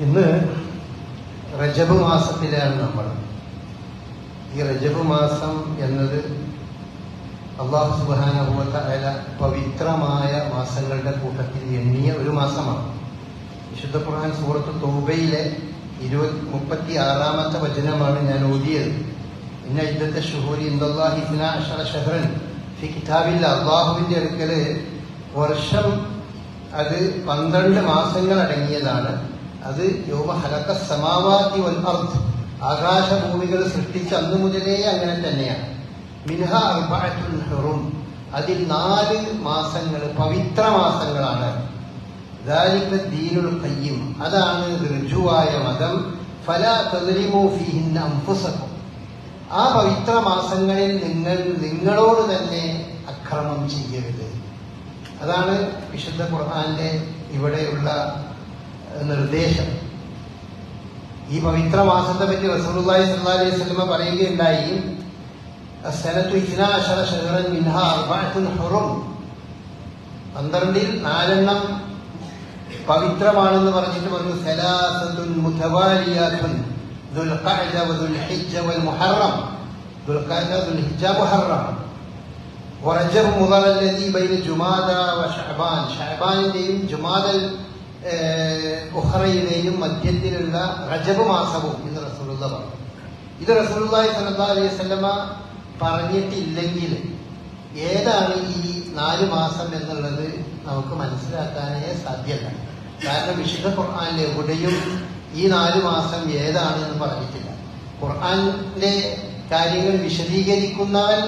ഇന്ന് റജബ് മാസത്തിലാണ് നമ്മൾ. ഈ റജബ് മാസം എന്നത് അള്ളാഹു സുബാനുഭവത്തായ പവിത്രമായ മാസങ്ങളുടെ കൂട്ടത്തിൽ എണ്ണിയ ഒരു മാസമാണ്. വിശുദ്ധ ഖുർആൻ സൂറത്ത് തോബയിലെ ഇരുപത് മുപ്പത്തി ആറാമത്തെ വചനമാണ് ഞാൻ ഓതിയത്. ഇന്ന ഇന്നത്തെ ഷുഹൂരി ഇന്ദാഹി ഇസ്ന അഷറ ഷഹ്റൻ ഫി കിതാബില്ല അള്ളാഹുവിന്റെ അടുക്കൽ വർഷം അത് പന്ത്രണ്ട് മാസങ്ങൾ അടങ്ങിയതാണ് അത് യോമ ഹലക്ക സമാവാതി വൽ ആകാശഭൂമികൾ സൃഷ്ടിച്ച അന്നു മുതലേ അങ്ങനെ തന്നെയാണ്. മിൻഹ അർബഅത്തുൽ അതിൽ നാല് മാസങ്ങൾ പവിത്ര മാസങ്ങളാണ്. ദീനുൽ കയ്യും അതാണ് ഋജുവായ മതം. ഫല തെളിമോഫിഹിൻ അംഫുസക്കും ആ പവിത്ര മാസങ്ങളിൽ നിങ്ങൾ നിങ്ങളോട് തന്നെ അക്രമം ചെയ്യരുത്. അതാണ് വിശുദ്ധ ഖുർആാന്റെ ഇവിടെയുള്ള നിർദ്ദേശം ഈ പവിത്ര മാസത്തെ പറ്റി റസൂലുള്ളാഹി സ്വല്ലല്ലാഹി അലൈഹി വസല്ലം പറയുകയുണ്ടായി ഷഹറൻ പന്ത്രണ്ടിൽ നാലെണ്ണം പവിത്രമാണെന്ന് പറഞ്ഞിട്ട് പറഞ്ഞു സലാസത്തുൻ മുതവാലിയാത്തുൻ വൽ മുഹറം. മുഹറം. വറജബ് ജുമാദ വശഅബാൻ ശഅബാനിന്റെയും ജുമാദൽ ഉഹറയുടെയും മധ്യത്തിലുള്ള റജബ് മാസവും എന്ന് റസൂലുള്ള പറഞ്ഞു. ഇത് റസൂലുള്ളാഹി സ്വല്ലല്ലാഹു അലൈഹി വസല്ലമ പറഞ്ഞിട്ടില്ലെങ്കിൽ ഏതാണ് ഈ നാല് മാസം എന്നുള്ളത് നമുക്ക് മനസ്സിലാക്കാനേ സാധ്യമല്ല. കാരണം വിശുദ്ധ ഖുർആനിൽ എവിടെയും ഈ നാല് മാസം ഏതാണെന്ന് പറഞ്ഞിട്ടില്ല. ഖുർആാനിലെ കാര്യങ്ങൾ വിശദീകരിക്കുന്നവൻ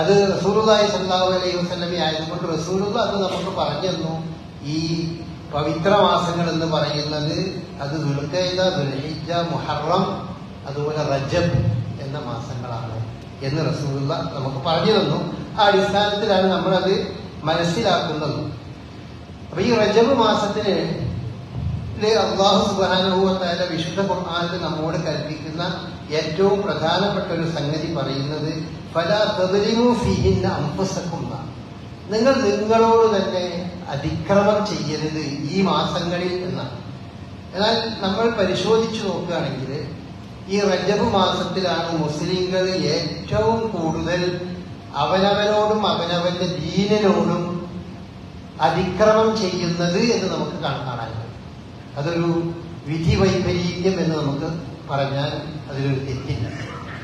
അത് റസൂലുള്ളാഹി സല്ലാഹു അലൈഹി വസ്ലമി ആയതുകൊണ്ട് റസൂറുള്ള അത് നമുക്ക് പറഞ്ഞു തന്നു. ഈ പവിത്ര മാസങ്ങൾ എന്ന് പറയുന്നത് അത് ദുൽഖൈദ ദുൽഹിജ മുഹറം അതുപോലെ റജബ് എന്ന മാസങ്ങളാണ് എന്ന് റസൂലുള്ള നമുക്ക് പറഞ്ഞു തന്നു ആ അടിസ്ഥാനത്തിലാണ് നമ്മളത് മനസ്സിലാക്കുന്നത് അപ്പൊ ഈ റജബ് മാസത്തിന് അള്ളാഹു സുബാനുഭവത്തായ വിശുദ്ധ ഖുർആാനിൽ നമ്മോട് കൽപ്പിക്കുന്ന ഏറ്റവും പ്രധാനപ്പെട്ട ഒരു സംഗതി പറയുന്നത് ഫല തദലിമു ഫിഹിന്റെ എന്നാണ്. നിങ്ങൾ നിങ്ങളോട് തന്നെ അതിക്രമം ചെയ്യരുത് ഈ മാസങ്ങളിൽ എന്നാണ്. എന്നാൽ നമ്മൾ പരിശോധിച്ചു നോക്കുകയാണെങ്കിൽ ഈ റജബ് മാസത്തിലാണ് മുസ്ലിങ്ങൾ ഏറ്റവും കൂടുതൽ അവനവനോടും അവനവന്റെ ദീനനോടും അതിക്രമം ചെയ്യുന്നത് എന്ന് നമുക്ക് കാണാൻ അതൊരു വിധി വൈപരീത്യം എന്ന് നമുക്ക് പറഞ്ഞാൽ അതിലൊരു തെറ്റില്ല.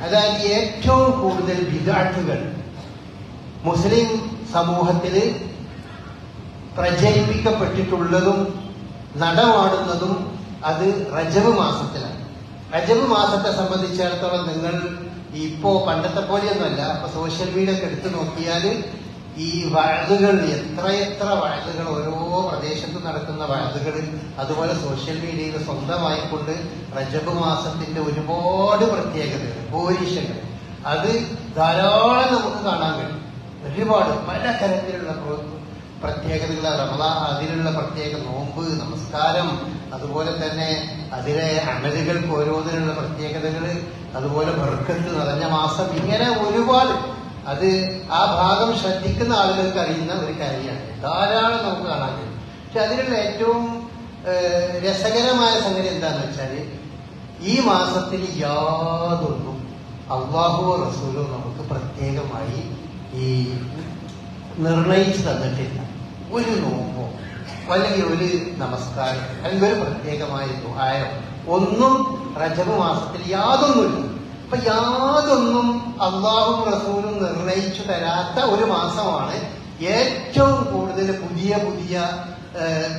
അതായത് ഏറ്റവും കൂടുതൽ വിദാട്ടുകൾ മുസ്ലിം സമൂഹത്തിൽ പ്രചരിപ്പിക്കപ്പെട്ടിട്ടുള്ളതും നടമാടുന്നതും അത് റജബ് മാസത്തിലാണ്. റജബ് മാസത്തെ സംബന്ധിച്ചിടത്തോളം നിങ്ങൾ ഇപ്പോ പണ്ടത്തെ പോലെയൊന്നുമല്ല അപ്പൊ സോഷ്യൽ മീഡിയ ഒക്കെ എടുത്തു നോക്കിയാൽ ഈ വഴലുകൾ എത്രയെത്ര വഴലുകൾ ഓരോ പ്രദേശത്ത് നടക്കുന്ന വഴലുകൾ അതുപോലെ സോഷ്യൽ മീഡിയയിൽ സ്വന്തമായിക്കൊണ്ട് റജബ് മാസത്തിന്റെ ഒരുപാട് പ്രത്യേകതകൾ ഭൂരിഷകൾ അത് ധാരാളം നമുക്ക് കാണാൻ കഴിയും. ഒരുപാട് പല തരത്തിലുള്ള പ്ര- പ്രത്യേകതകൾ റമദാ അതിലുള്ള പ്രത്യേക നോമ്പ് നമസ്കാരം അതുപോലെ തന്നെ അതിലെ അമലുകൾക്ക് ഓരോന്നിനുള്ള പ്രത്യേകതകൾ അതുപോലെ ബർക്കത്ത് നിറഞ്ഞ മാസം ഇങ്ങനെ ഒരുപാട്. അത് ആ ഭാഗം ശ്രദ്ധിക്കുന്ന ആളുകൾക്ക് അറിയുന്ന ഒരു കാര്യമാണ്. ധാരാളം നമുക്ക് കാണാൻ കഴിയും പക്ഷെ അതിലുള്ള ഏറ്റവും രസകരമായ സംഗതി എന്താണെന്ന് വെച്ചാൽ ഈ മാസത്തിൽ യാതൊന്നും അവ്വാഹുവോ റസൂലോ നമുക്ക് പ്രത്യേകമായി ഈ നിർണയിച്ചു തന്നിട്ടില്ല ഒരു നോമ്പോ അല്ലെങ്കിൽ ഒരു നമസ്കാരം അല്ലെങ്കിൽ ഒരു പ്രത്യേകമായ ദുഹായോ ഒന്നും റജബ് മാസത്തിൽ യാതൊന്നുമില്ല. അപ്പൊ യാതൊന്നും അള്ളാഹും റസൂലും നിർണയിച്ചു തരാത്ത ഒരു മാസമാണ് ഏറ്റവും കൂടുതൽ പുതിയ പുതിയ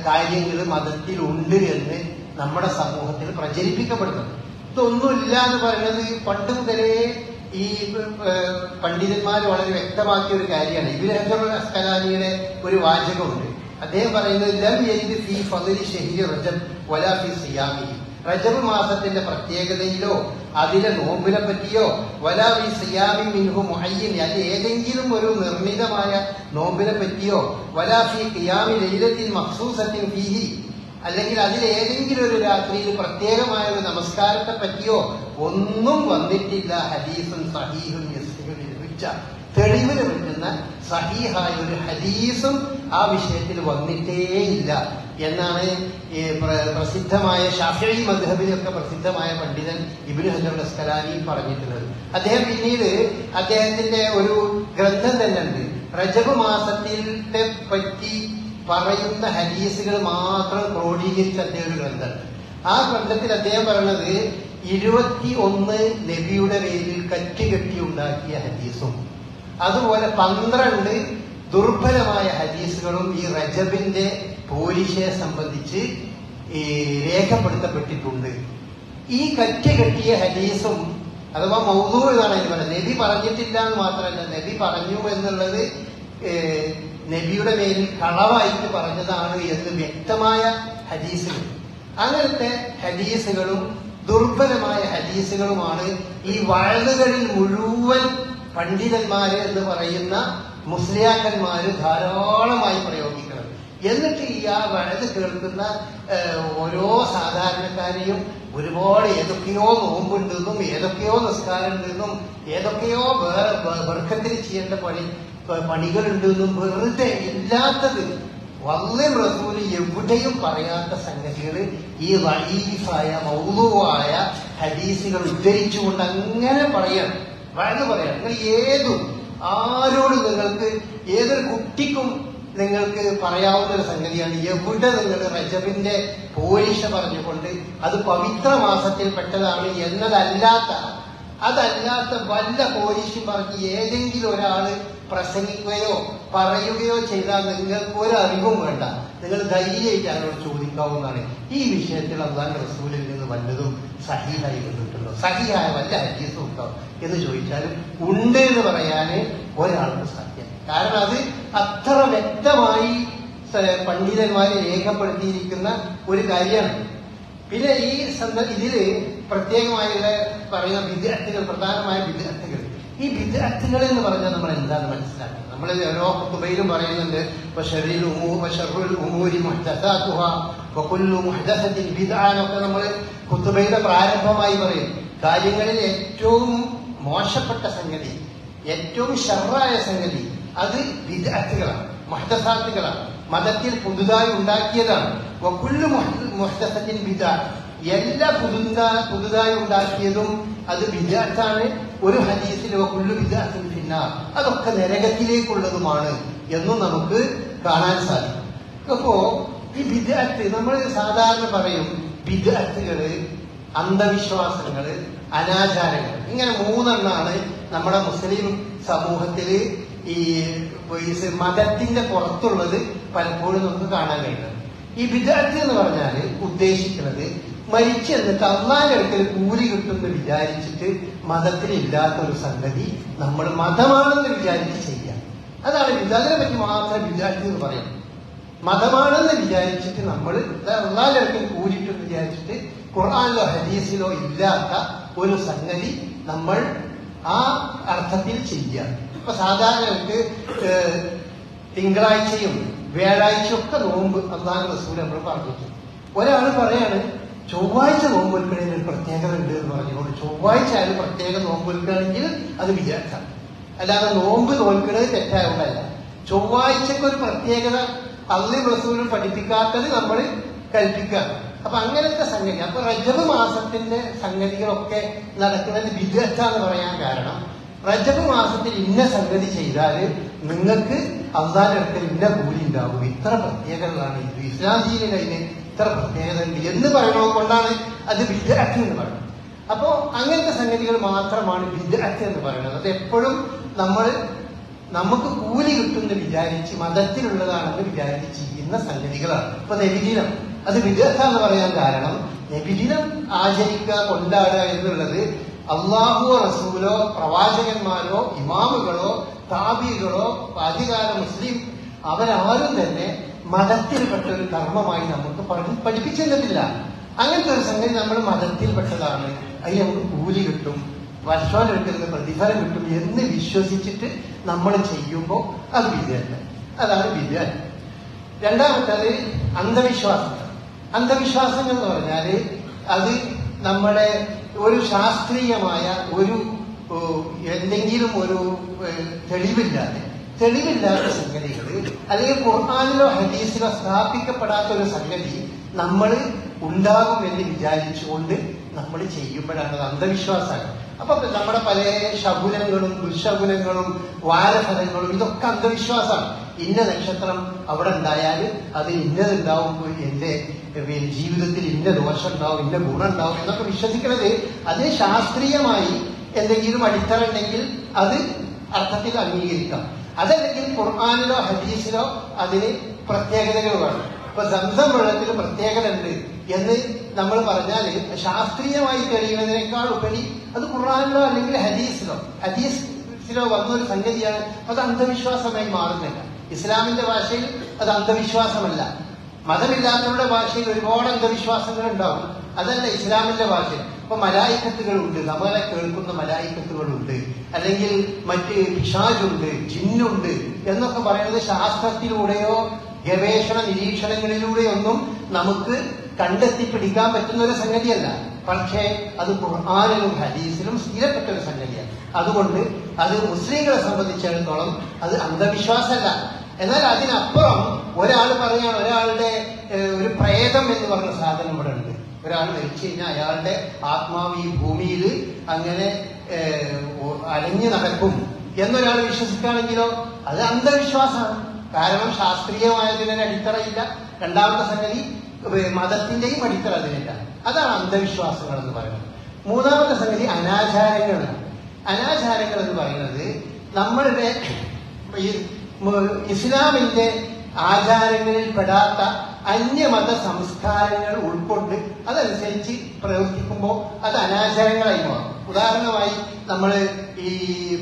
കാര്യങ്ങൾ മതത്തിൽ ഉണ്ട് എന്ന് നമ്മുടെ സമൂഹത്തിൽ പ്രചരിപ്പിക്കപ്പെടുന്നത്. ഇതൊന്നുമില്ല എന്ന് പറയുന്നത് പണ്ട് മുതലേ ഈ പണ്ഡിതന്മാർ വളരെ വ്യക്തമാക്കിയ ഒരു കാര്യമാണ് ഇബിൻ അസ്കലാനിയുടെ ഒരു വാചകമുണ്ട്. അദ്ദേഹം പറയുന്നത് ലം യജിദ് ഫീ ഫദ്ലി ഷഹീർ റജബ് വലാ ഫി സിയാമി റജബ് മാസത്തിന്റെ പ്രത്യേകതയിലോ അതിലെ നോമ്പിനെ പറ്റിയോ വലാ ഫീ സിയാമി മിൻഹു മുഅയ്യൻ അത് ഏതെങ്കിലും ഒരു നിർമ്മിതമായ നോമ്പിനെ പറ്റിയോ വലാ ഫി ഖിയാമി ലൈലത്തിൽ മഖ്സൂസത്തിൻ ഫീഹി അല്ലെങ്കിൽ അതിൽ ഏതെങ്കിലും ഒരു രാത്രിയിൽ പ്രത്യേകമായ ഒരു നമസ്കാരത്തെ പറ്റിയോ ഒന്നും വന്നിട്ടില്ല ഹദീസും സഹീഹും. തെളിവിന് പറ്റുന്ന സഹീഹായ ഒരു ഹദീസും ആ വിഷയത്തിൽ വന്നിട്ടേയില്ല എന്നാണ് പ്രസിദ്ധമായ ഷാഫി മദ്ഹബിലൊക്കെ പ്രസിദ്ധമായ പണ്ഡിതൻ ഇബിന് ഹജർ അസ്കലാനി പറഞ്ഞിട്ടുള്ളത് അദ്ദേഹം പിന്നീട് അദ്ദേഹത്തിന്റെ ഒരു ഗ്രന്ഥം തന്നെ ഉണ്ട് റജബ് മാസത്തിൽ പറ്റി പറയുന്ന ഹദീസുകൾ മാത്രം ക്രോഡീകരിച്ച അദ്ദേഹം ഒരു ഗ്രന്ഥമുണ്ട് ആ ഗ്രന്ഥത്തിൽ അദ്ദേഹം പറയുന്നത് ഇരുപത്തി ഒന്ന് നബിയുടെ പേരിൽ കറ്റുകെട്ടി ഉണ്ടാക്കിയ ഹദീസും. അതുപോലെ പന്ത്രണ്ട് ദുർബലമായ ഹദീസുകളും ഈ റജബിന്റെ പോലീസെ സംബന്ധിച്ച് രേഖപ്പെടുത്തപ്പെട്ടിട്ടുണ്ട്. ഈ കറ്റ് കെട്ടിയ ഹദീസും അഥവാ മൗദൂ എന്നാണ് അതിന് പറയുന്നത്. നബി പറഞ്ഞിട്ടില്ല എന്ന് മാത്രമല്ല നബി പറഞ്ഞു എന്നുള്ളത് നബിയുടെ പേരിൽ കളവായിട്ട് പറഞ്ഞതാണ് എന്ന് വ്യക്തമായ ഹദീസുകൾ. അങ്ങനത്തെ ഹദീസുകളും ദുർബലമായ ഹദീസുകളുമാണ് ഈ വഴലുകളിൽ മുഴുവൻ പണ്ഡിതന്മാര് എന്ന് പറയുന്ന മുസ്ലിയാക്കന്മാര് ധാരാളമായി പ്രയോഗിക്കുന്നത്. എന്നിട്ട് ഈ ആ വഴത് കേൾക്കുന്ന ഓരോ സാധാരണക്കാരെയും ഒരുപാട് ഏതൊക്കെയോ നോമ്പുണ്ടെന്നും ഏതൊക്കെയോ നിസ്കാരം ഉണ്ടെന്നും ഏതൊക്കെയോ വേറെ വർക്കത്തിന് ചെയ്യേണ്ട പണി പണികളുണ്ടെന്നും വെറുതെ ഇല്ലാത്തത് വല്യം റസൂൽ എവിടെയും പറയാത്ത സംഗതികൾ ഈ വൈഫായ മൗലുവായ ഹദീസുകൾ ഉദ്ധരിച്ചുകൊണ്ട് അങ്ങനെ പറയണം. വഴന്ന് പറയണം. നിങ്ങൾ ഏതും ആരോടും നിങ്ങൾക്ക് ഏതൊരു കുട്ടിക്കും നിങ്ങൾക്ക് പറയാവുന്ന ഒരു സംഗതിയാണ്. എവിടെ നിങ്ങൾ റജബിന്റെ പോലീഷ പറഞ്ഞുകൊണ്ട് അത് പവിത്ര മാസത്തിൽ പെട്ടതാണ് എന്നതല്ലാത്ത അതല്ലാത്ത വല്ല പോലീഷും പറഞ്ഞ് ഏതെങ്കിലും ഒരാൾ പ്രസംഗിക്കുകയോ പറയുകയോ ചെയ്താൽ നിങ്ങൾക്ക് ഒരു അറിവും വേണ്ട. നിങ്ങൾ ധൈര്യമായിട്ട് അവരോട് ചോദിക്കാവുന്നതാണ്. ഈ വിഷയത്തിൽ അള്ളാൻ റസൂലിൽ നിന്ന് വല്ലതും സഹിയായി വന്നിട്ടുണ്ടോ? സഹിയായ വല്ല ഹദീസും ഉണ്ടോ എന്ന് ചോദിച്ചാലും ഉണ്ട് എന്ന് പറയാൻ ഒരാൾക്ക് സാധ്യം കാരണം അത് അത്ര വ്യക്തമായി പണ്ഡിതന്മാരെ രേഖപ്പെടുത്തിയിരിക്കുന്ന ഒരു കാര്യമാണ്. പിന്നെ ഈ സന്ദ ഇതിൽ പ്രത്യേകമായുള്ള പറയുന്ന വിദ്യാർത്ഥികൾ പ്രധാനമായ വിദ്യാർത്ഥികൾ ഈ വിദ്യാർത്ഥികൾ എന്ന് പറഞ്ഞാൽ നമ്മൾ എന്താണ് മനസ്സിലാക്കുന്നത് നമ്മൾ ഓരോ കുബയിലും പറയുന്നുണ്ട് എന്നൊക്കെ നമ്മൾ കുത്തുബയുടെ പ്രാരംഭമായി പറയും. കാര്യങ്ങളിൽ ഏറ്റവും മോശപ്പെട്ട സംഗതി ഏറ്റവും ശർവായ സംഗതി അത് വിദ്യാർത്ഥികളാണ് മുഹ്ദസാത്തുകളാണ്. മതത്തിൽ പുതുതായി ഉണ്ടാക്കിയതാണ്. വക്കുല്ലു മുഹ്- മുഹ്ദസത്തിൻ ബിദ്അ എല്ലാ പുതുതാ പുതുതായി ഉണ്ടാക്കിയതും അത് വിദ്യാർത്ഥാണ് ഒരു ഹദീസിൽ കുല്ലു വിദ്യാർത്ഥി പിന്നാർ അതൊക്കെ നരകത്തിലേക്കുള്ളതുമാണ് എന്നും നമുക്ക് കാണാൻ സാധിക്കും. അപ്പോ ഈ വിദ്യാർത്ഥി നമ്മൾ സാധാരണ പറയും വിദ്യാർത്ഥികൾ അന്ധവിശ്വാസങ്ങൾ അനാചാരങ്ങൾ ഇങ്ങനെ മൂന്നെണ്ണാണ് നമ്മുടെ മുസ്ലിം സമൂഹത്തിൽ ഈ ഈ മതത്തിന്റെ പുറത്തുള്ളത് പലപ്പോഴും നമുക്ക് കാണാൻ കഴിയുന്നത്. ഈ വിദ്യാർത്ഥി എന്ന് പറഞ്ഞാൽ ഉദ്ദേശിക്കുന്നത് മരിച്ചു എന്നിട്ട് അള്ളാഹിനടുക്കൽ കൂലി കിട്ടുമെന്ന് വിചാരിച്ചിട്ട് മതത്തിലില്ലാത്ത ഒരു സംഗതി നമ്മൾ മതമാണെന്ന് വിചാരിച്ച് ചെയ്യാം. അതാണ് അതിനെ പറ്റി മാത്രം വിചാരിച്ചു എന്ന് പറയാം. മതമാണെന്ന് വിചാരിച്ചിട്ട് നമ്മൾ അള്ളാഹിനടുക്കൽ കൂലിട്ടെന്ന് വിചാരിച്ചിട്ട് ഖുർആാനിലോ ഹദീസിലോ ഇല്ലാത്ത ഒരു സംഗതി നമ്മൾ ആ അർത്ഥത്തിൽ ചെയ്യാം. ഇപ്പൊ സാധാരണക്ക് തിങ്കളാഴ്ചയും വ്യാഴാഴ്ചയും ഒക്കെ നോമ്പ് അള്ളാഹ് റസൂൽ നമ്മൾ പറഞ്ഞിട്ടുണ്ട്. ഒരാൾ പറയാണ് ചൊവ്വാഴ്ച നോമ്പ് വെക്കണതിന് ഒരു പ്രത്യേകത ഉണ്ട് എന്ന് പറഞ്ഞുകൊണ്ട് ചൊവ്വാഴ്ച ആയാലും പ്രത്യേക നോമ്പ് വെക്കുകയാണെങ്കിൽ അത് വിചാരിച്ചാൽ അല്ലാതെ നോമ്പ് തോൽക്കുന്നത് തെറ്റായതുകൊണ്ടല്ല. ചൊവ്വാഴ്ചക്ക് ഒരു പ്രത്യേകത അള്ളി റസൂലും പഠിപ്പിക്കാത്തത് നമ്മൾ കൽപ്പിക്കുക. അപ്പൊ അങ്ങനത്തെ സംഗതി. അപ്പൊ റജബ് മാസത്തിന്റെ സംഗതികളൊക്കെ നടക്കുന്നത് എന്ന് പറയാൻ കാരണം. റജബ് മാസത്തിൽ ഇന്ന സംഗതി ചെയ്താൽ നിങ്ങൾക്ക് അള്ളാന്റെ ഇന്ന കൂലി ഉണ്ടാവും. ഇത്ര പ്രത്യേകതകളാണ്. ഇത് ഇസ്ലാം ദീനിൽ അതിന് ഇത്ര പ്രത്യേകത ഉണ്ട് എന്ന് പറയുന്നത് കൊണ്ടാണ് അത് വിദ്യാർത്ഥി എന്ന് പറയുന്നത്. അപ്പോ അങ്ങനത്തെ സംഗതികൾ മാത്രമാണ് വിദ്യാർത്ഥി എന്ന് പറയുന്നത്. അത് എപ്പോഴും നമ്മൾ നമുക്ക് കൂലി കിട്ടുമെന്ന് വിചാരിച്ച് മതത്തിലുള്ളതാണെന്ന് വിചാരിച്ച് ചെയ്യുന്ന സംഗതികളാണ്. ഇപ്പൊ നബിദിനം. അത് വിദ്യാർത്ഥ എന്ന് പറയാൻ കാരണം നബിദിനം ആചരിക്കുക കൊണ്ടാടുക എന്നുള്ളത് അള്ളാഹുവോ റസൂലോ പ്രവാചകന്മാരോ ഇമാമുകളോ താബികളോ അധികാര മുസ്ലിം അവരാരും തന്നെ മതത്തിൽപ്പെട്ട ഒരു കർമ്മമായി നമുക്ക് പറഞ്ഞ് പഠിപ്പിച്ചതില്ല അങ്ങനത്തെ ഒരു സംഗതി നമ്മൾ മതത്തിൽപ്പെട്ടതാണ്. അതിൽ നമുക്ക് കൂലി കിട്ടും വർഷോലൊരുക്കുന്ന പ്രതിഫലം കിട്ടും എന്ന് വിശ്വസിച്ചിട്ട് നമ്മൾ ചെയ്യുമ്പോൾ അത് വിദ്യാർത്ഥി അതാണ് വിദ്യ രണ്ടാമത്തത് അന്ധവിശ്വാസം. അന്ധവിശ്വാസം എന്ന് പറഞ്ഞാൽ അത് നമ്മുടെ ഒരു ശാസ്ത്രീയമായ ഒരു എന്തെങ്കിലും ഒരു തെളിവില്ലാതെ തെളിവില്ലാത്ത സംഗതികൾ അല്ലെങ്കിൽ ഖുർആാനിലോ ഹദീസിലോ സ്ഥാപിക്കപ്പെടാത്ത ഒരു സംഗതി നമ്മൾ ഉണ്ടാകും എന്ന് വിചാരിച്ചുകൊണ്ട് നമ്മൾ ചെയ്യുമ്പോഴാണ് അത് അന്ധവിശ്വാസമാണ്. അപ്പൊ നമ്മുടെ പല ശകുനങ്ങളും ദുശകുനങ്ങളും വാരഫലങ്ങളും ഇതൊക്കെ അന്ധവിശ്വാസമാണ്. ഇന്ന നക്ഷത്രം അവിടെ ഉണ്ടായാൽ അത് ഇന്നതുണ്ടാവും എന്റെ ജീവിതത്തിൽ ഇന്ന ദോഷം ഉണ്ടാവും ഇന്ന ഗുണം ഉണ്ടാവും എന്നൊക്കെ വിശ്വസിക്കുന്നത് അത് ശാസ്ത്രീയമായി എന്തെങ്കിലും അടിത്തറ ഉണ്ടെങ്കിൽ അത് അർത്ഥത്തിൽ അംഗീകരിക്കാം. അതല്ലെങ്കിൽ ഖുർആാനിലോ ഹദീസിലോ അതിന് പ്രത്യേകതകൾ വേണം. ഇപ്പൊ സംസം വെള്ളത്തിൽ പ്രത്യേകത ഉണ്ട് എന്ന് നമ്മൾ പറഞ്ഞാൽ ശാസ്ത്രീയമായി തെളിയുന്നതിനേക്കാൾ ഉപരി അത് ഖുർആാനിലോ അല്ലെങ്കിൽ ഹദീസിലോ ഹദീസിലോ വന്നൊരു സംഗതിയാണ് അത് അന്ധവിശ്വാസമായി മാറുന്നില്ല. ഇസ്ലാമിന്റെ ഭാഷയിൽ അത് അന്ധവിശ്വാസമല്ല. മതമില്ലാത്തവരുടെ ഭാഷയിൽ ഒരുപാട് അന്ധവിശ്വാസങ്ങൾ ഉണ്ടാവും അതല്ല ഇസ്ലാമിന്റെ ഭാഷയിൽ. ഇപ്പൊ മലായിക്കത്തുകളുണ്ട്. നമ്മളെ കേൾക്കുന്ന മലായിക്കത്തുകളുണ്ട്. അല്ലെങ്കിൽ മറ്റ് പിശാജുണ്ട് ജിന്നുണ്ട് എന്നൊക്കെ പറയുന്നത് ശാസ്ത്രത്തിലൂടെയോ ഗവേഷണ നിരീക്ഷണങ്ങളിലൂടെയൊന്നും നമുക്ക് കണ്ടെത്തി പിടിക്കാൻ പറ്റുന്ന ഒരു സംഗതിയല്ല. പക്ഷേ അത് ഖുർആാനിലും ഹദീസിലും സ്ഥിരപ്പെട്ട ഒരു സംഗതിയാണ്. അതുകൊണ്ട് അത് മുസ്ലിങ്ങളെ സംബന്ധിച്ചിടത്തോളം അത് അന്ധവിശ്വാസമല്ല. എന്നാൽ അതിനപ്പുറം ഒരാൾ പറയുകയാണ് ഒരാളുടെ ഒരു പ്രേതം എന്ന് പറഞ്ഞ സാധനം ഇവിടെ ഉണ്ട് ഒരാൾ മരിച്ചു കഴിഞ്ഞാൽ അയാളുടെ ആത്മാവ് ഈ ഭൂമിയിൽ അങ്ങനെ അലഞ്ഞു നടക്കും എന്നൊരാൾ വിശ്വസിക്കുകയാണെങ്കിലോ അത് അന്ധവിശ്വാസമാണ്. കാരണം ശാസ്ത്രീയമായതിന് അടിത്തറയില്ല. രണ്ടാമത്തെ സംഗതി മതത്തിന്റെയും അടിത്തറ അതിനില്ല. അതാണ് അന്ധവിശ്വാസങ്ങൾ എന്ന് പറയുന്നത്. മൂന്നാമത്തെ സംഗതി അനാചാരങ്ങളാണ്. അനാചാരങ്ങൾ എന്ന് പറയുന്നത് നമ്മളുടെ ഇസ്ലാമിന്റെ ആചാരങ്ങളിൽ പെടാത്ത അന്യമത സംസ്കാരങ്ങൾ ഉൾക്കൊണ്ട് അതനുസരിച്ച് പ്രവർത്തിക്കുമ്പോൾ അത് അനാചാരങ്ങളായി മാറും. ഉദാഹരണമായി നമ്മൾ ഈ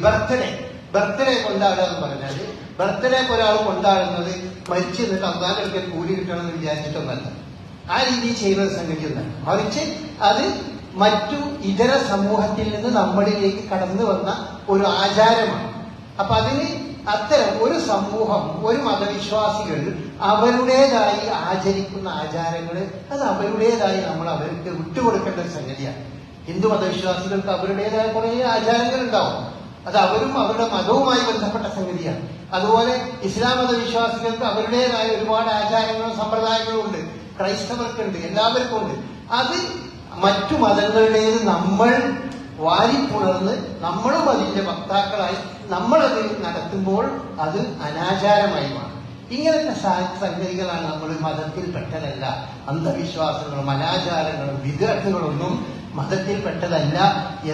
ബർത്ത്ഡേ ബർത്ത്ഡേ കൊണ്ടാടുക എന്ന് പറഞ്ഞാൽ ബർത്ത്ഡേക്ക് ഒരാൾ കൊണ്ടാടുന്നത് മരിച്ചു നിന്നിട്ട് അന്നാലൊക്കെ കൂലി കിട്ടണം എന്ന് വിചാരിച്ചിട്ടൊന്നല്ല. ആ രീതിയിൽ ചെയ്യുന്ന ഒരു സംഗതി ഒന്നല്ല. മറിച്ച് അത് മറ്റു ഇതര സമൂഹത്തിൽ നിന്ന് നമ്മളിലേക്ക് കടന്നു വന്ന ഒരു ആചാരമാണ്. അപ്പൊ അതിന് അത്തരം ഒരു സമൂഹം ഒരു മതവിശ്വാസികൾ അവരുടേതായി ആചരിക്കുന്ന ആചാരങ്ങൾ അത് അവരുടേതായി നമ്മൾ അവർക്ക് വിട്ടുകൊടുക്കേണ്ട സംഗതിയാണ്. ഹിന്ദു മതവിശ്വാസികൾക്ക് അവരുടേതായ കുറെ ആചാരങ്ങൾ ഉണ്ടാവും അത് അവരും അവരുടെ മതവുമായി ബന്ധപ്പെട്ട സംഗതിയാണ്. അതുപോലെ ഇസ്ലാം മതവിശ്വാസികൾക്ക് അവരുടേതായ ഒരുപാട് ആചാരങ്ങളും സമ്പ്രദായങ്ങളും ഉണ്ട്. ക്രൈസ്തവർക്കുണ്ട് എല്ലാവർക്കും ഉണ്ട്. അത് മറ്റു മതങ്ങളുടേത് നമ്മൾ വാരിപ്പുണർന്ന് നമ്മളും അതിന്റെ വക്താക്കളായി നമ്മളത് നടത്തുമ്പോൾ അത് അനാചാരമായി മാറും. ഇങ്ങനത്തെ സംഗതികളാണ് നമ്മൾ മതത്തിൽ പെട്ടതല്ല അന്ധവിശ്വാസങ്ങളും അനാചാരങ്ങളും വിദ്യാർത്ഥികളൊന്നും മതത്തിൽപ്പെട്ടതല്ല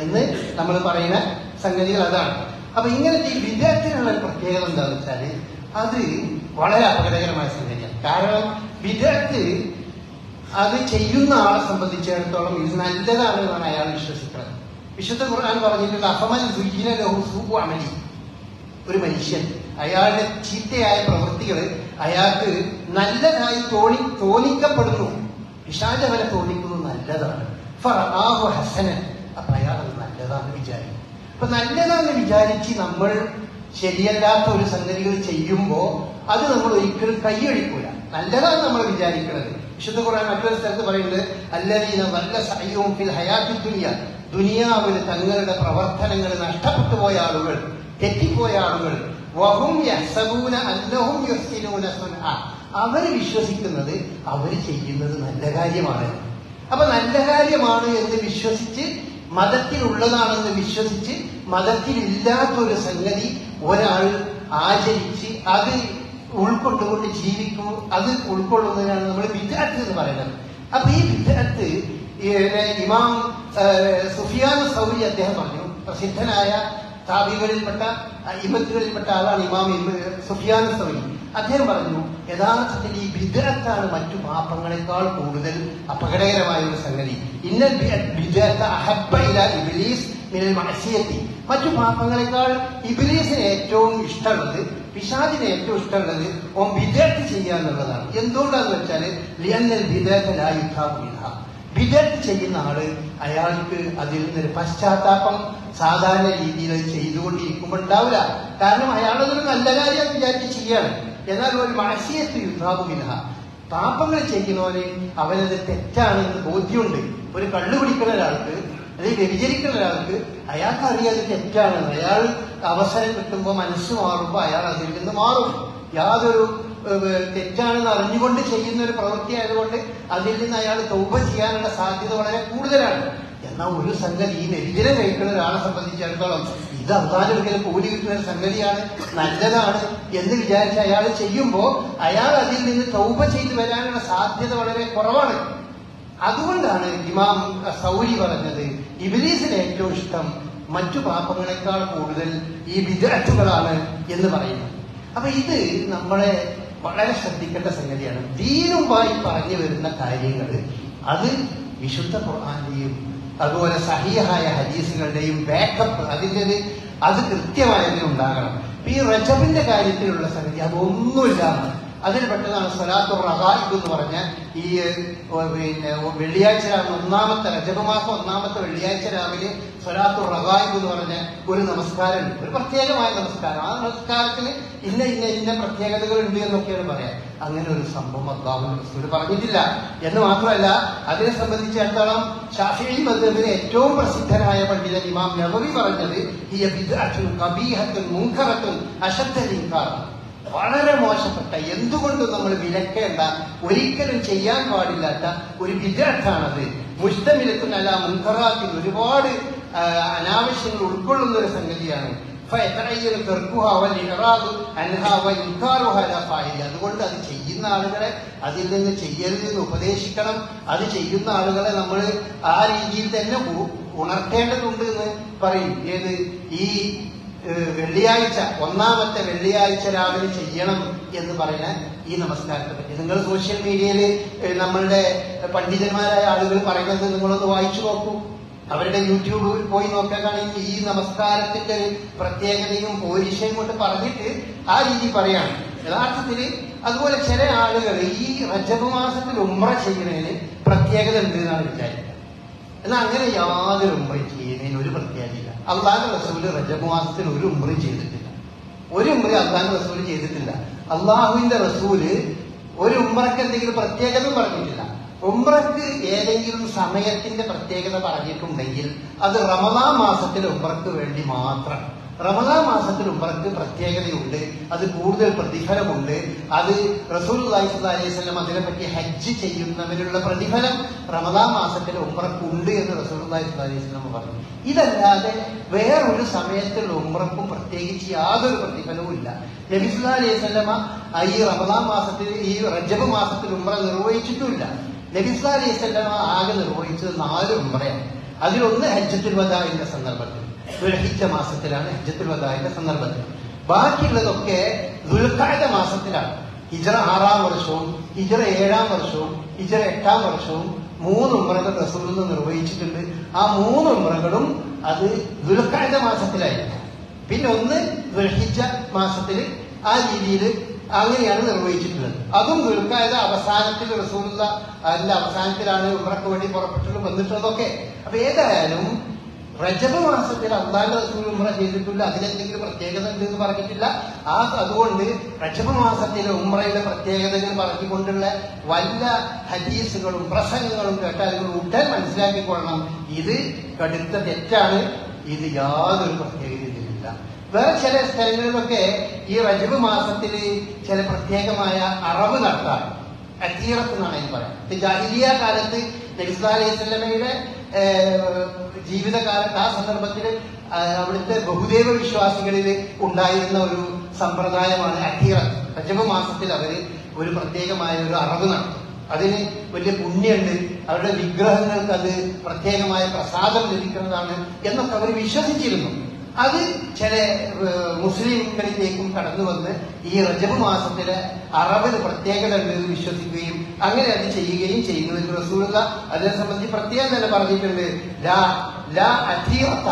എന്ന് നമ്മൾ പറയുന്ന സംഗതികൾ അതാണ്. അപ്പൊ ഇങ്ങനത്തെ ഈ ഒരു പ്രത്യേകത എന്താണെന്ന് വെച്ചാൽ അത് വളരെ അപകടകരമായ സംഗതിയാണ്. കാരണം വിദ്യാർത്ഥി അത് ചെയ്യുന്ന ആളെ സംബന്ധിച്ചിടത്തോളം ഇത് നല്ലതാണ് എന്നാണ് അയാൾ വിശ്വസിക്കുന്നത്. വിശുദ്ധ ഖുർആൻ പറഞ്ഞിട്ടുള്ള ഒരു മനുഷ്യൻ അയാളുടെ ചീത്തയായ പ്രവൃത്തികൾ അയാൾക്ക് നല്ലതായി തോന്നി തോന്നിക്കപ്പെടുന്നു. വിശാല വരെ തോന്നിക്കുന്നു നല്ലതാണ്. ഫറാഹു ഹസനൻ. അപ്പൊ അയാൾ അത് നല്ലതാണെന്ന് വിചാരിക്കും. അപ്പൊ നല്ലതാണെന്ന് വിചാരിച്ച് നമ്മൾ ശരിയല്ലാത്ത ഒരു സംഗതികൾ ചെയ്യുമ്പോ അത് നമ്മൾ ഒരിക്കലും കൈയടിക്കൂല. നല്ലതാണ് നമ്മൾ വിചാരിക്കുന്നത് വിശുദ്ധ ഖുർആൻ മറ്റൊരു സ്ഥലത്ത് പറയുന്നത് അല്ലെങ്കിൽ നല്ല സഹ്യവും ഫിൽ ഹയാത്തി ദുനിയാവിൽ തങ്ങളുടെ പ്രവർത്തനങ്ങൾ നഷ്ടപ്പെട്ടു പോയ ആളുകൾ തെറ്റിപ്പോയ ആളുകൾ. വഹും യഹ്സബൂന അന്നഹും യുഹ്സിനൂന സുൻആ അവർ വിശ്വസിക്കുന്നത് അവർ ചെയ്യുന്നത് നല്ല കാര്യമാണ്. അപ്പൊ നല്ല കാര്യമാണ് എന്ന് വിശ്വസിച്ച് മതത്തിലുള്ളതാണെന്ന് വിശ്വസിച്ച് മതത്തിലില്ലാത്ത ഒരു സംഗതി ഒരാൾ ആചരിച്ച് അത് ഉൾക്കൊണ്ടുകൊണ്ട് ജീവിക്കും അത് ഉൾക്കൊള്ളുന്നതിനാണ് നമ്മൾ വിദ്യാർത്ഥി എന്ന് പറയുന്നത്. അപ്പൊ ഈ വിദ്യാർത്ഥി ഇമാം ഏഹ്, സുഫിയാൻ സൗരി അദ്ദേഹം പറഞ്ഞു. പ്രസിദ്ധനായ താപികളിൽപ്പെട്ട ഇമത്തുകളിൽപ്പെട്ട ആളാണ് ഇമാം ഇമ സുഫിയാന സൗരി അദ്ദേഹം പറഞ്ഞു യഥാർത്ഥത്തിൽ ഈ ബിദ്രത്താണ് മറ്റു പാപങ്ങളെക്കാൾ കൂടുതൽ അപകടകരമായ ഒരു സംഗതി. ഇന്നൽ വിദ്യാർത്ഥ അഹബ്ബ ഇല ഇബ്ലീസ് മിനൽ മഅസിയത്തി. മറ്റു പാപങ്ങളെക്കാൾ ഇബിലീസിന് ഏറ്റവും ഇഷ്ടമുള്ളത് പിശാദിന് ഏറ്റവും ഇഷ്ടമുള്ളത് ഓൻ വിദ്യാർത്ഥി ചെയ്യുക എന്നുള്ളതാണ് എന്തുകൊണ്ടാന്ന് വെച്ചാൽ ലിയന്നൽ വിദ്യാർത്ഥ ലായുദ്ധാമില്ല വിദഗ്ധ ചെയ്യുന്ന ആൾ അയാൾക്ക് അതിൽ നിന്നൊരു പശ്ചാത്താപം സാധാരണ രീതിയിൽ ചെയ്തുകൊണ്ടിരിക്കുമ്പോൾ ഉണ്ടാവില്ല. കാരണം അയാളതൊരു നല്ല കാര്യം വിചാരിച്ച് ചെയ്യാണ് എന്നാൽ ഒരു മാസിയത്ത് യുദ്ധാപമില്ല പാപങ്ങൾ ചെയ്യുന്നവന് അവനത് തെറ്റാണെന്ന് ബോധ്യമുണ്ട്. ഒരു കള്ളു പിടിക്കുന്ന ഒരാൾക്ക് അല്ലെങ്കിൽ വ്യഭിചരിക്കുന്ന ഒരാൾക്ക് അയാൾക്ക് അറിയാതെ തെറ്റാണെന്ന്. അയാൾ അവസരം കിട്ടുമ്പോൾ മനസ്സ് മാറുമ്പോൾ അയാൾ അതിൽ നിന്ന് മാറും. യാതൊരു തെറ്റാണെന്ന് അറിഞ്ഞുകൊണ്ട് ചെയ്യുന്ന ഒരു പ്രവൃത്തി ആയതുകൊണ്ട് അതിൽ നിന്ന് അയാൾ തൗപ ചെയ്യാനുള്ള സാധ്യത വളരെ കൂടുതലാണ്. എന്നാൽ ഒരു സംഗതി ഈ വ്യഭിചരം കഴിക്കുന്ന ഒരാളെ സംബന്ധിച്ചിടത്തോളം ഇത് അള്ളാഹിനൊരിക്കലും കൂലി കിട്ടുന്ന ഒരു സംഗതിയാണ് നല്ലതാണ് എന്ന് വിചാരിച്ച് അയാൾ ചെയ്യുമ്പോൾ അയാൾ അതിൽ നിന്ന് തൗപ ചെയ്ത് വരാനുള്ള സാധ്യത വളരെ കുറവാണ്. അതുകൊണ്ടാണ് ഇമാം സൗരി പറഞ്ഞത് ഇബിലീസിന് ഏറ്റവും ഇഷ്ടം മറ്റു പാപങ്ങളെക്കാൾ കൂടുതൽ ഈ വിദഗ്ധകളാണ് എന്ന് പറയുന്നത്. അപ്പൊ ഇത് നമ്മളെ വളരെ ശ്രദ്ധിക്കേണ്ട സംഗതിയാണ്. ദീനുമായി പറഞ്ഞു വരുന്ന കാര്യങ്ങൾ അത് വിശുദ്ധ ഖുർആാന്റെയും അതുപോലെ സഹിയായ ഹദീസുകളുടെയും ബാക്കപ്പ് അതിന്റെ ഒരു അത് കൃത്യമായി ഉണ്ടാകണം ഈ റജബിന്റെ കാര്യത്തിലുള്ള സംഗതി അതൊന്നുമില്ല. അതിൽ പെട്ടതാണ് സ്വലാത്തു റഹായിബ് എന്ന് പറഞ്ഞ ഈ പിന്നെ വെള്ളിയാഴ്ച രാവിലെ ഒന്നാമത്തെ രജപമാസം മാസം ഒന്നാമത്തെ വെള്ളിയാഴ്ച രാവിലെ സ്വലാത്തു റഹായിബ് എന്ന് പറഞ്ഞ ഒരു നമസ്കാരം ഒരു പ്രത്യേകമായ നമസ്കാരം. ആ നമസ്കാരത്തിന് ഇന്ന ഇന്ന ഇന്ന പ്രത്യേകതകൾ ഉണ്ട് എന്നൊക്കെയാണ് പറയാം. അങ്ങനെ ഒരു സംഭവം അള്ളാഹു റസൂൽ പറഞ്ഞിട്ടില്ല. എന്ന് മാത്രമല്ല അതിനെ സംബന്ധിച്ചിടത്തോളം ഷാഫി മദ്ഹബിലെ ഏറ്റവും പ്രസിദ്ധനായ പണ്ഡിതൻ ഇമാം നബവി പറഞ്ഞത് ഈ ഖബീഹത്തുൻ മുൻകറത്തുൻ അശദ്ദൽ ഇൻകാർ വളരെ മോശപ്പെട്ട എന്തുകൊണ്ട് നമ്മൾ വിലക്കേണ്ട ഒരിക്കലും ചെയ്യാൻ പാടില്ലാത്ത ഒരു വിദഗ്ധാണത് മുഷ്ടമിലത്തും അല്ല മുൻകറാത്തിൽ ഒരുപാട് അനാവശ്യങ്ങൾ ഉൾക്കൊള്ളുന്ന ഒരു സംഗതിയാണ്. അതുകൊണ്ട് അത് ചെയ്യുന്ന ആളുകളെ അതിൽ നിന്ന് ചെയ്യരുതെന്ന് ഉപദേശിക്കണം. അത് ചെയ്യുന്ന ആളുകളെ നമ്മൾ ആ രീതിയിൽ തന്നെ ഉണർത്തേണ്ടതുണ്ട് എന്ന് പറയും. ഏത്? ഈ വെള്ളിയാഴ്ച ഒന്നാമത്തെ വെള്ളിയാഴ്ച രാവിലെ ചെയ്യണം എന്ന് പറയുന്ന ഈ നമസ്കാരത്തെ പറ്റി. നിങ്ങൾ സോഷ്യൽ മീഡിയയിൽ നമ്മളുടെ പണ്ഡിതന്മാരായ ആളുകൾ പറയുന്നത് നിങ്ങളൊന്ന് വായിച്ചു നോക്കൂ. അവരുടെ യൂട്യൂബിൽ പോയി നോക്കുകയാണെങ്കിൽ ഈ നമസ്കാരത്തിന്റെ ഒരു പ്രത്യേകതയും പോരിശയും കൊണ്ട് പറഞ്ഞിട്ട് ആ രീതി പറയാണ്. യഥാർത്ഥത്തിൽ അതുപോലെ ചില ആളുകൾ ഈ റജബ് മാസത്തിൽ ഉമ്ര ചെയ്യുന്നതിന് പ്രത്യേകത ഉണ്ട് എന്നാണ് വിചാരിക്കുന്നത് എന്നാൽ അങ്ങനെ യാതൊരു ഉമ്ര ചെയ്യുന്നതിന് ഒരു പ്രത്യേകതയില്ല. അള്ളാഹ് റസൂൽ റജബ് മാസത്തിൽ ഒരു ഉമ്രി ചെയ്തിട്ടില്ല. ഒരു ഉമ്രി അള്ളാഹ് റസൂൽ ചെയ്തിട്ടില്ല. അള്ളാഹുവിന്റെ റസൂൽ ഒരു ഉമ്രക്ക് എന്തെങ്കിലും പ്രത്യേകത പറഞ്ഞിട്ടില്ല. ഉമ്രക്ക് ഏതെങ്കിലും സമയത്തിന്റെ പ്രത്യേകത പറഞ്ഞിട്ടുണ്ടെങ്കിൽ അത് റമദാ മാസത്തിലെ ഉമ്രക്ക് വേണ്ടി മാത്രം റമദാൻ മാസത്തിൽ ഉമ്രക്ക് പ്രത്യേകതയുണ്ട് അത് കൂടുതൽ പ്രതിഫലമുണ്ട്. അത് റസൂൽ അലൈഹി സ്വലം അതിനെപ്പറ്റി ഹജ്ജ് ചെയ്യുന്നവരുള്ള പ്രതിഫലം റമദാ മാസത്തിൽ ഉംറക്കുണ്ട് എന്ന് റസൂൽ അലൈഹി സ്വലം പറഞ്ഞു. ഇതല്ലാതെ വേറൊരു സമയത്തുള്ള ഉമ്രക്കും പ്രത്യേകിച്ച് യാതൊരു പ്രതിഫലവും ഇല്ല. അലൈഹി സ്വലമ ഈ റമദാ മാസത്തിൽ ഈ റജബ് മാസത്തിൽ ഉമ്ര നിർവഹിച്ചിട്ടുമില്ല. അലൈഹി സ്വലമ ആകെ നിർവഹിച്ചത് നാല് ഉമ്രയാണ് അതിലൊന്ന് ഹജ്ജത്തുൽ എന്ന സന്ദർഭത്തിൽ. ദുൽഹിജ്ജ മാസത്തിലാണ് ഹജ്ജത്തുൽ വദാഇന്റെ സന്ദർഭത്തിൽ. ബാക്കിയുള്ളതൊക്കെ ദുൽഖഅദ മാസത്തിലാണ്. ഹിജറ ആറാം വർഷവും ഹിജറ ഏഴാം വർഷവും ഹിജറ എട്ടാം വർഷവും മൂന്ന് ഉമ്രകൾ റസൂലിൽ നിർവഹിച്ചിട്ടുണ്ട്. ആ മൂന്ന് ഉമ്രകളും അത് ദുൽഖഅദ മാസത്തിലായിരുന്നു പിന്നെ ഒന്ന് ദുൽഹിജ മാസത്തിൽ ആ രീതിയിൽ അങ്ങനെയാണ് നിർവഹിച്ചിട്ടുള്ളത്. അതും ദുൽഖഅദ അവസാനത്തിൽ റസൂലുള്ള അതിന്റെ അവസാനത്തിലാണ് ഉമ്രക്ക് വേണ്ടി പുറപ്പെട്ടിട്ട് വന്നിട്ടുള്ളതൊക്കെ. അപ്പൊ ഏതായാലും റജബ് മാസത്തിൽ അള്ളാഹ് റസൂൽ ഉമ്ര ചെയ്തിട്ടില്ല അതിലെന്തെങ്കിലും പ്രത്യേകത ഉണ്ട് എന്ന് പറഞ്ഞിട്ടില്ല. ആ അതുകൊണ്ട് റജബ് മാസത്തിലെ ഉമ്രയുടെ പ്രത്യേകതകൾ പറഞ്ഞുകൊണ്ടുള്ള വല്ല ഹദീസുകളും പ്രസംഗങ്ങളും കേട്ടാൽ ഉടൻ മനസ്സിലാക്കിക്കൊള്ളണം ഇത് കടുത്ത തെറ്റാണ്. ഇത് യാതൊരു പ്രത്യേകതയില്ല വേറെ ചില സ്ഥലങ്ങളിലൊക്കെ ഈ റജബ് മാസത്തിൽ ചില പ്രത്യേകമായ അറവ് നടത്താറ് അത്തീറത്ത് എന്നാണ് അതിന് പറയാം. ജാഹിലിയ കാലത്ത് നബിസ്ലാ അലൈഹി സ്വലമയുടെ ജീവിതകാലത്ത് ആ സന്ദർഭത്തിൽ അവിടുത്തെ ബഹുദൈവ വിശ്വാസികളിൽ ഉണ്ടായിരുന്ന ഒരു സമ്പ്രദായമാണ് അഖീറ. റജബ് മാസത്തിൽ അവർ ഒരു പ്രത്യേകമായ ഒരു അറവ് നടത്തും. അതിന് വലിയ പുണ്യമുണ്ട്. അവരുടെ വിഗ്രഹങ്ങൾക്ക് അത് പ്രത്യേകമായ പ്രസാദം ലഭിക്കുന്നതാണ് എന്നൊക്കെ അവർ വിശ്വസിച്ചിരുന്നു. അത് ചില മുസ്ലിംകളിലേക്കും കടന്നു വന്ന് ഈ റജബ് മാസത്തിലെ അറബിന് പ്രത്യേകത ഉണ്ടെന്ന് വിശ്വസിക്കുകയും അങ്ങനെ അത് ചെയ്യുകയും ചെയ്യുന്നു റസൂലുള്ള അതിനെ സംബന്ധിച്ച് പ്രത്യേകം തന്നെ പറഞ്ഞിട്ടുണ്ട്. ലാ ലാ അധീറത്ത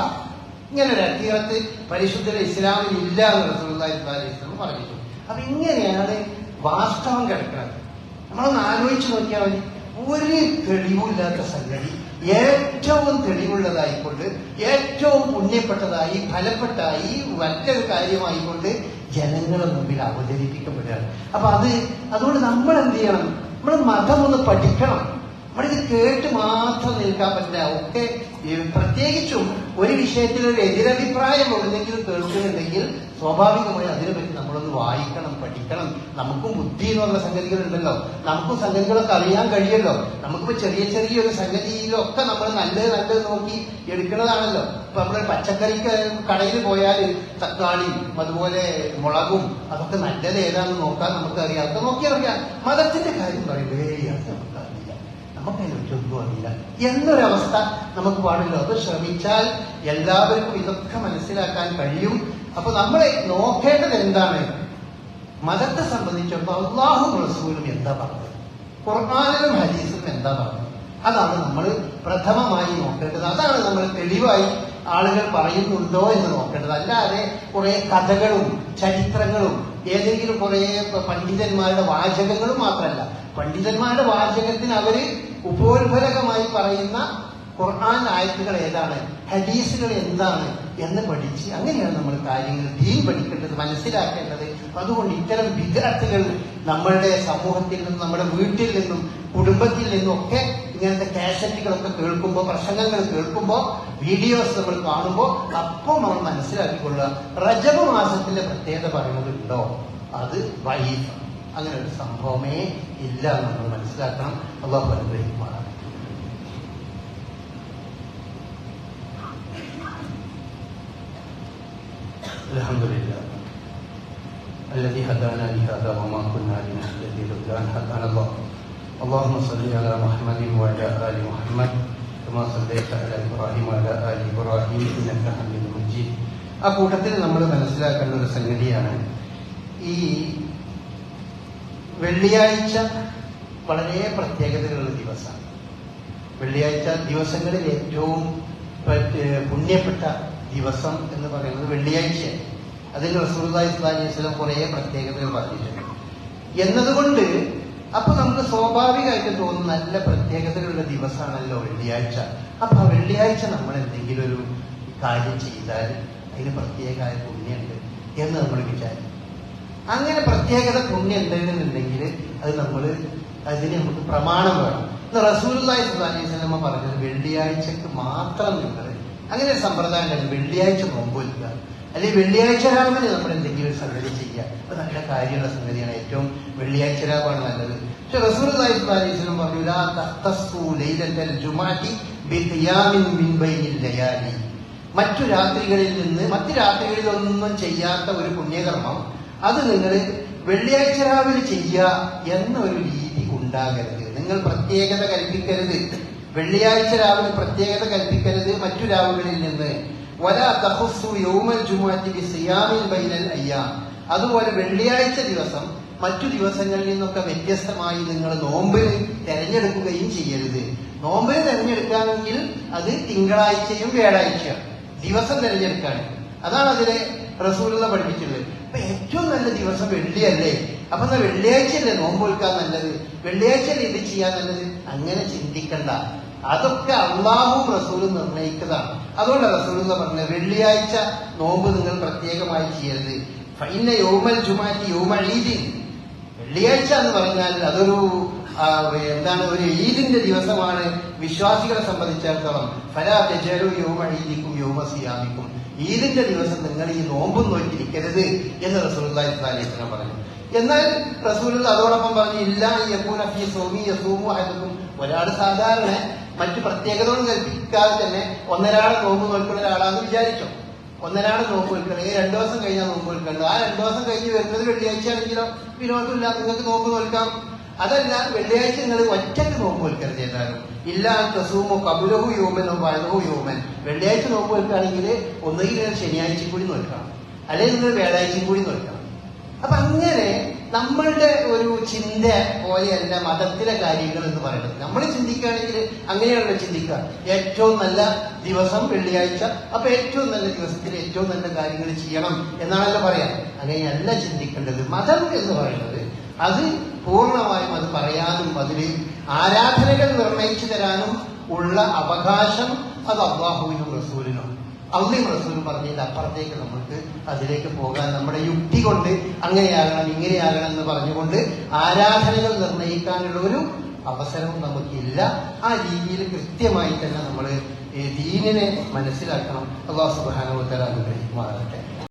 ഇങ്ങനെ ഒരു അധീറത്ത് പരിശുദ്ധ ഇസ്ലാമിൽ ഇല്ല എന്ന് റസൂലുള്ള ഇസ്ലാം പറഞ്ഞിട്ടുണ്ട്. അപ്പൊ ഇങ്ങനെയാണ് വാസ്തവം കിടക്കുന്നത്. നമ്മളൊന്ന് ആലോചിച്ച് നോക്കിയാൽ മതി. ഒരു തെളിവില്ലാത്ത സംഗതി. ഏറ്റവും തെളിവുള്ളതായിക്കൊണ്ട് ഏറ്റവും പുണ്യപ്പെട്ടതായി ഫലപ്പെട്ടായി നല്ലൊരു കാര്യമായിക്കൊണ്ട് ജനങ്ങളുടെ മുമ്പിൽ അവതരിപ്പിക്കപ്പെടുകയാണ്. അപ്പൊ അത് അതുകൊണ്ട് നമ്മൾ എന്ത് ചെയ്യണം നമ്മൾ മതം ഒന്ന് പഠിക്കണം. നമ്മളിത് കേട്ട് മാത്രം നിൽക്കാൻ പറ്റില്ല. ഒക്കെ പ്രത്യേകിച്ചും ഒരു വിഷയത്തിൽ ഒരു എതിരഭിപ്രായം ഉണ്ടെങ്കിൽ കേൾക്കുന്നുണ്ടെങ്കിൽ സ്വാഭാവികമായി അതിനെപ്പറ്റി നമ്മളൊന്ന് വായിക്കണം പഠിക്കണം. നമുക്കും ബുദ്ധി എന്നുള്ള സംഗതികളുണ്ടല്ലോ. നമുക്കും സംഗതികളൊക്കെ അറിയാൻ കഴിയല്ലോ. നമുക്കിപ്പോ ചെറിയ ചെറിയ ഒരു സംഗതിയിലൊക്കെ നമ്മൾ നല്ലത് നല്ലത് നോക്കി എടുക്കുന്നതാണല്ലോ ഇപ്പൊ നമ്മൾ പച്ചക്കറിക്ക് കടയിൽ പോയാൽ തക്കാളിയും അതുപോലെ മുളകും അതൊക്കെ നല്ലത് ഏതാണെന്ന് നോക്കാൻ നമുക്ക് അറിയാം അതൊക്കെ നോക്കിയാൽ അറിയാം. മതത്തിന്റെ കാര്യം നമുക്കതിനെക്കുറിച്ചൊന്നും അറിയില്ല. എന്നൊരവസ്ഥ നമുക്ക് പാടില്ല. അത് ശ്രമിച്ചാൽ എല്ലാവർക്കും ഇതൊക്കെ മനസ്സിലാക്കാൻ കഴിയും. അപ്പൊ നമ്മൾ നോക്കേണ്ടത് എന്താണ്? മതത്തെ സംബന്ധിച്ചിടത്തോളം അള്ളാഹും റസൂലും എന്താ പറഞ്ഞത്? ഖുർആാനിലും ഹദീസിലും എന്താ പറഞ്ഞത്? അതാണ് നമ്മൾ പ്രഥമമായി നോക്കേണ്ടത്. അതാണ് നമ്മൾ തെളിവായി ആളുകൾ പറയുന്നുണ്ടോ എന്ന് നോക്കേണ്ടത്. അല്ലാതെ കുറെ കഥകളും ചരിത്രങ്ങളും ഏതെങ്കിലും കുറെ പണ്ഡിതന്മാരുടെ വാചകങ്ങളും മാത്രമല്ല. പണ്ഡിതന്മാരുടെ വാചകത്തിന് അവർ ഉപോത്ഫലകമായി പറയുന്ന ഖുർആൻ ആയത്തുകൾ ഏതാണ്? ഹദീസുകൾ എന്താണ്? എന്ന് പഠിച്ച് അങ്ങനെയാണ് നമ്മൾ കാര്യങ്ങൾ ദീൻ പഠിക്കേണ്ടത് മനസ്സിലാക്കേണ്ടത്. അതുകൊണ്ട് ഇത്തരം വിദ്യാർത്ഥികൾ നമ്മളുടെ സമൂഹത്തിൽ നിന്നും നമ്മുടെ വീട്ടിൽ നിന്നും കുടുംബത്തിൽ നിന്നും ഒക്കെ ഇങ്ങനത്തെ കാസറ്റുകളൊക്കെ കേൾക്കുമ്പോൾ പ്രസംഗങ്ങൾ കേൾക്കുമ്പോൾ വീഡിയോസ് നമ്മൾ കാണുമ്പോൾ അപ്പം നമ്മൾ മനസ്സിലാക്കിക്കൊള്ളുക. റജബ് മാസത്തിന്റെ പ്രത്യേകത പറയുന്നതുണ്ടോ അത് വൈഫ്. അങ്ങനെ ഒരു സംഭവമേ ഇല്ല നമ്മൾ മനസ്സിലാക്കണം. അള്ളാഹു അനുഗ്രഹിക്കുമാണ് الحمد لله الذي هدانا لهذا وما كنا لنهتدي لولا ان هدانا الله اللهم صل على محمد وعلى ال محمد كما صليت على ابراهيم وعلى ال ابراهيم انك حميد مجيد ആ കൂട്ടത്തിൽ നമ്മൾ മനസ്സിലാക്കേണ്ട ഒരു സംഗതിയാണ് ഈ വെള്ളിയാഴ്ച വളരെ പ്രത്യേകതകളുള്ള ദിവസമാണ് വെള്ളിയാഴ്ച ദിവസങ്ങളിൽ ഏറ്റവും പറ്റ- പുണ്യപ്പെട്ട ദിവസം എന്ന് പറയുന്നത് വെള്ളിയാഴ്ചയാണ്. അതിൽ റസൂർദായി സ്വലാസ്ലം കുറേ പ്രത്യേകതകൾ പറഞ്ഞിട്ടുണ്ട്. എന്നതുകൊണ്ട് അപ്പൊ നമുക്ക് സ്വാഭാവികമായിട്ട് തോന്നുന്ന നല്ല പ്രത്യേകതകളുള്ള ദിവസമാണല്ലോ വെള്ളിയാഴ്ച. അപ്പൊ ആ വെള്ളിയാഴ്ച നമ്മൾ എന്തെങ്കിലും ഒരു കാര്യം ചെയ്താൽ അതിന് പ്രത്യേകമായ പുണ്യമുണ്ട് എന്ന് നമ്മൾ വിചാരിക്കും. അങ്ങനെ പ്രത്യേകത പുണ്യം ഉണ്ടെന്നുണ്ടെങ്കിൽ അത് നമ്മൾ അതിന് നമുക്ക് പ്രമാണം വേണം. സ്വല്ലല്ലാഹി അലൈഹി വസല്ലമ പറഞ്ഞത് വെള്ളിയാഴ്ചക്ക് മാത്രം നിങ്ങൾ അങ്ങനെ ഒരു സമ്പ്രദായം ഉണ്ടായിരുന്നു വെള്ളിയാഴ്ച നോമ്പ് വയ്ക്കുക അല്ലെങ്കിൽ വെള്ളിയാഴ്ച രാവിലെ നമ്മൾ എന്തെങ്കിലും സംഗതി ചെയ്യുക. അത് നല്ല കാര്യമുള്ള സംഗതിയാണ് ഏറ്റവും വെള്ളിയാഴ്ച രാവാണ് നല്ലത്. പക്ഷെ അലൈഹി വസല്ലം പറഞ്ഞു ബിഖിയാമിൻ മിൻ ബൈനിൽ മറ്റു രാത്രികളിൽ നിന്ന് മറ്റു രാത്രികളിൽ ഒന്നും ചെയ്യാത്ത ഒരു പുണ്യകർമ്മം അത് നിങ്ങൾ വെള്ളിയാഴ്ച രാവിലെ ചെയ്യുക എന്ന ഒരു രീതി ഉണ്ടാകരുത്. നിങ്ങൾ പ്രത്യേകത കൽപ്പിക്കരുത്. വെള്ളിയാഴ്ച രാവിലെ പ്രത്യേകത കൽപ്പിക്കരുത് മറ്റു രാവുകളിൽ നിന്ന്. അതുപോലെ വെള്ളിയാഴ്ച ദിവസം മറ്റു ദിവസങ്ങളിൽ നിന്നൊക്കെ വ്യത്യസ്തമായി നിങ്ങൾ നോമ്പിന് തെരഞ്ഞെടുക്കുകയും ചെയ്യരുത്. നോമ്പിന് തെരഞ്ഞെടുക്കുകയാണെങ്കിൽ അത് തിങ്കളാഴ്ചയും വ്യാഴാഴ്ചയാണ്. ദിവസം തിരഞ്ഞെടുക്കാണ്. അതാണ് അതിലെ റസൂലുള്ള പഠിപ്പിച്ചിട്ടുള്ളത്. അപ്പൊ ഏറ്റവും നല്ല ദിവസം വെള്ളിയല്ലേ? അപ്പൊ എന്നാ വെള്ളിയാഴ്ചയല്ലേ നോമ്പ് വെക്കാൻ നല്ലത്? വെള്ളിയാഴ്ചയല്ലേ ഇത് ചെയ്യാൻ നല്ലത്? അങ്ങനെ ചിന്തിക്കണ്ട. അതൊക്കെ അള്ളാഹും റസൂലും അതുകൊണ്ട് റസൂൽ എന്ന് പറഞ്ഞത് വെള്ളിയാഴ്ച നോമ്പ് നിങ്ങൾ പ്രത്യേകമായി ചെയ്യരുത്. ഫൈന യോമൽ ജുമാറ്റി യോമ ഈദിൻ വെള്ളിയാഴ്ച എന്ന് പറഞ്ഞാൽ അതൊരു എന്താണ് ഒരു ഈദിന്റെ ദിവസമാണ് വിശ്വാസികളെ സംബന്ധിച്ചിടത്തോളം. ഫലാ തെജലു യോമ ഈദിക്കും യോമ സിയാമിക്കും. ഈദിന്റെ ദിവസം നിങ്ങൾ ഈ നോമ്പും നോക്കിയിരിക്കരുത് എന്ന് റസൂലുള്ളാഹി സ്വല്ലല്ലാഹി പറഞ്ഞു. എന്നാൽ റസൂലുള്ള അതോടൊപ്പം പറഞ്ഞു ഇല്ല ഈ ഫീ സോമി യസൂമു ആയതും ഒരാൾ സാധാരണ മറ്റു പ്രത്യേകതകൾ കൽപ്പിക്കാതെ തന്നെ ഒന്നരാളെ നോമ്പ് നോക്കുന്ന ഒരാളാണെന്ന് വിചാരിച്ചോ? ഒന്നരാളെ നോമ്പ് വെക്കണം ഈ രണ്ടു ദിവസം കഴിഞ്ഞാൽ നോമ്പ് വെക്കേണ്ടത് ആ രണ്ടു ദിവസം കഴിഞ്ഞ് വരുന്നത് വെള്ളിയാഴ്ച ആണെങ്കിലോ വിനോദമില്ല നിങ്ങൾക്ക് നോമ്പ് നോൽക്കാം. അതല്ല വെള്ളിയാഴ്ച നിങ്ങൾ ഒറ്റയ്ക്ക് നോമ്പ് വെക്കരുത് ഏതായാലും ഇല്ല കസൂമോ കബുലഹു യോമനോ വയലഹു യോമൻ. വെള്ളിയാഴ്ച നോമ്പ് വെക്കുകയാണെങ്കിൽ ഒന്നുകിൽ നിങ്ങൾ ശനിയാഴ്ചയും കൂടി നോക്കണം അല്ലെങ്കിൽ നിങ്ങൾ വ്യാഴാഴ്ചയും കൂടി നോക്കണം അപ്പൊ അങ്ങനെ നമ്മളുടെ ഒരു ചിന്ത പോലെയല്ല മതത്തിലെ കാര്യങ്ങൾ എന്ന് പറയുന്നത്. നമ്മൾ ചിന്തിക്കുകയാണെങ്കിൽ അങ്ങനെയാണല്ലോ ചിന്തിക്കുക. ഏറ്റവും നല്ല ദിവസം വെള്ളിയാഴ്ച. അപ്പൊ ഏറ്റവും നല്ല ദിവസത്തിൽ ഏറ്റവും നല്ല കാര്യങ്ങൾ ചെയ്യണം എന്നാണല്ലോ പറയാം. അങ്ങനെയല്ല ചിന്തിക്കേണ്ടത്. മതം എന്ന് പറയുന്നത് അത് പൂർണമായും അത് പറയാനും അതിൽ ആരാധനകൾ നിർണയിച്ചു തരാനും ഉള്ള അവകാശം അത് അള്ളാഹുവിനും റസൂലിനും അള്ളയും റസൂൽ പറഞ്ഞതിന്റെ അപ്പുറത്തേക്ക് നമുക്ക് അതിലേക്ക് പോകാൻ നമ്മുടെ യുക്തി കൊണ്ട് അങ്ങനെയാകണം ഇങ്ങനെയാകണം എന്ന് പറഞ്ഞുകൊണ്ട് ആരാധനകൾ നിർണയിക്കാനുള്ള ഒരു അവസരവും നമുക്കില്ല. ആ രീതിയിൽ കൃത്യമായി തന്നെ നമ്മൾ ദീനിനെ മനസ്സിലാക്കണം. അള്ളാഹു സുബാനുത്തല അനുഗ്രഹിക്കുമാറാകട്ടെ.